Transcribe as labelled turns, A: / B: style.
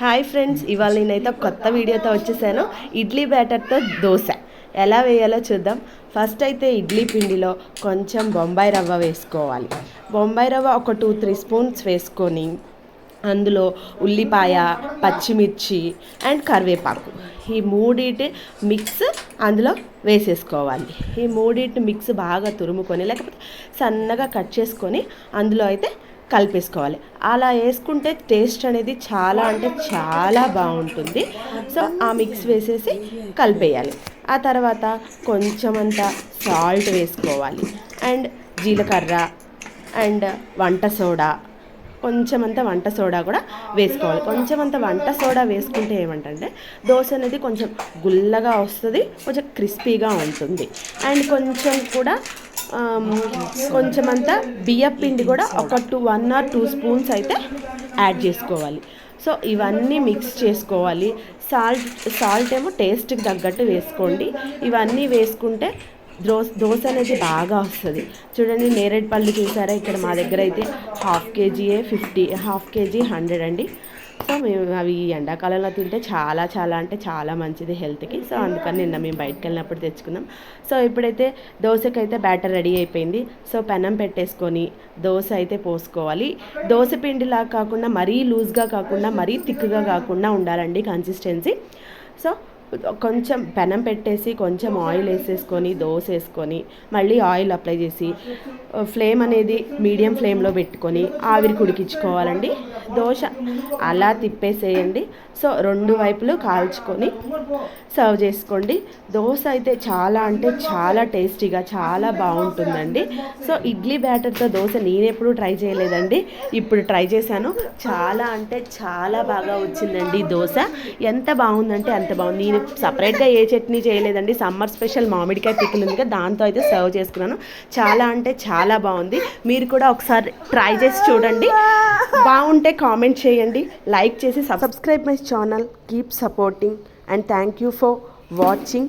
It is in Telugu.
A: హాయ్ ఫ్రెండ్స్ ఇవాళ నేనైతే కొత్త వీడియోతో వచ్చేసాను. ఇడ్లీ బ్యాటర్తో దోశ. ఎలా వేయాలో చూద్దాం. ఫస్ట్ అయితే ఇడ్లీ పిండిలో కొంచెం బొంబాయి రవ్వ వేసుకోవాలి. బొంబాయి రవ్వ ఒక టూ త్రీ స్పూన్స్ వేసుకొని అందులో ఉల్లిపాయ పచ్చిమిర్చి అండ్ కరివేపాకు. ఈ మూడింటి మిక్స్ అందులో వేసేసుకోవాలి. ఈ మూడింటి మిక్స్ బాగా తురుముకొని లేకపోతే సన్నగా కట్ చేసుకొని అందులో అయితే కలిపేసుకోవాలి. అలా వేసుకుంటే టేస్ట్ అనేది చాలా అంటే చాలా బాగుంటుంది. సో ఆ మిక్స్ వేసేసి కలిపేయాలి. ఆ తర్వాత కొంచెం అంతా సాల్ట్ వేసుకోవాలి. అండ్ జీలకర్ర అండ్ వంట సోడా కొంచెం అంత వంట సోడా కూడా వేసుకోవాలి. కొంచెం అంత వంట సోడా వేసుకుంటే ఏమంటే దోశ అనేది కొంచెం గుల్లగా వస్తుంది కొంచెం క్రిస్పీగా ఉంటుంది. అండ్ కొంచెం కూడా కొంచెమంత కొంచెం అంత బియ్యం పిండి కూడా ఒక two one or two spoons అయితే యాడ్ చేసుకోవాలి. సో ఇవన్నీ మిక్స్ చేసుకోవాలి. సాల్ట్ సాల్ట్ ఏమో టేస్ట్కి తగ్గట్టు వేసుకోండి. ఇవన్నీ వేసుకుంటే దోశ దోశ అనేది బాగా వస్తుంది. చూడండి నేరేడు పళ్ళు చూసారా? ఇక్కడ మా దగ్గర అయితే హాఫ్ కేజీయే ఫిఫ్టీ హాఫ్ కేజీ హండ్రెడ్ అండి. సో మేము అవి ఎండాకాలంలో తింటే చాలా చాలా అంటే చాలా మంచిది హెల్త్కి. సో అందుకని నిన్న మేము బయటకు వెళ్ళినప్పుడు తెచ్చుకున్నాం. సో ఇప్పుడైతే దోశకైతే బ్యాటర్ రెడీ అయిపోయింది. సో పెనం పెట్టేసుకొని దోశ అయితే పోసుకోవాలి. దోశ పిండిలా కాకుండా మరీ లూజ్గా కాకుండా మరీ థిక్గా కాకుండా ఉండాలండి కన్సిస్టెన్సీ. సో కొంచెం పెనం పెట్టేసి కొంచెం ఆయిల్ వేసేసుకొని దోశ వేసుకొని మళ్ళీ ఆయిల్ అప్లై చేసి ఫ్లేమ్ అనేది మీడియం ఫ్లేమ్లో పెట్టుకొని ఆవిరి కుడికించుకోవాలండి దోశ అలా తిప్పేసేయండి. సో రెండు వైపులు కాల్చుకొని సర్వ్ చేసుకోండి. దోశ అయితే చాలా అంటే చాలా టేస్టీగా చాలా బాగుంటుందండి. సో ఇడ్లీ బ్యాటర్తో దోశ నేనెప్పుడు ట్రై చేయలేదండి. ఇప్పుడు ట్రై చేశాను. చాలా అంటే చాలా బాగా వచ్చిందండి దోశ. ఎంత బాగుందంటే అంత బాగుంది. నేను సపరేట్గా ఏ చట్నీ చేయలేదండి. సమ్మర్ స్పెషల్ మామిడికాయ పిక్కులు ఉంది కదా దాంతో అయితే సర్వ్ చేసుకున్నాను. చాలా అంటే చాలా బాగుంది. మీరు కూడా ఒకసారి ట్రై చేసి చూడండి. బాగుంటే కామెంట్ చేయండి. లైక్ చేసి subscribe my channel. Keep supporting and thank you for watching.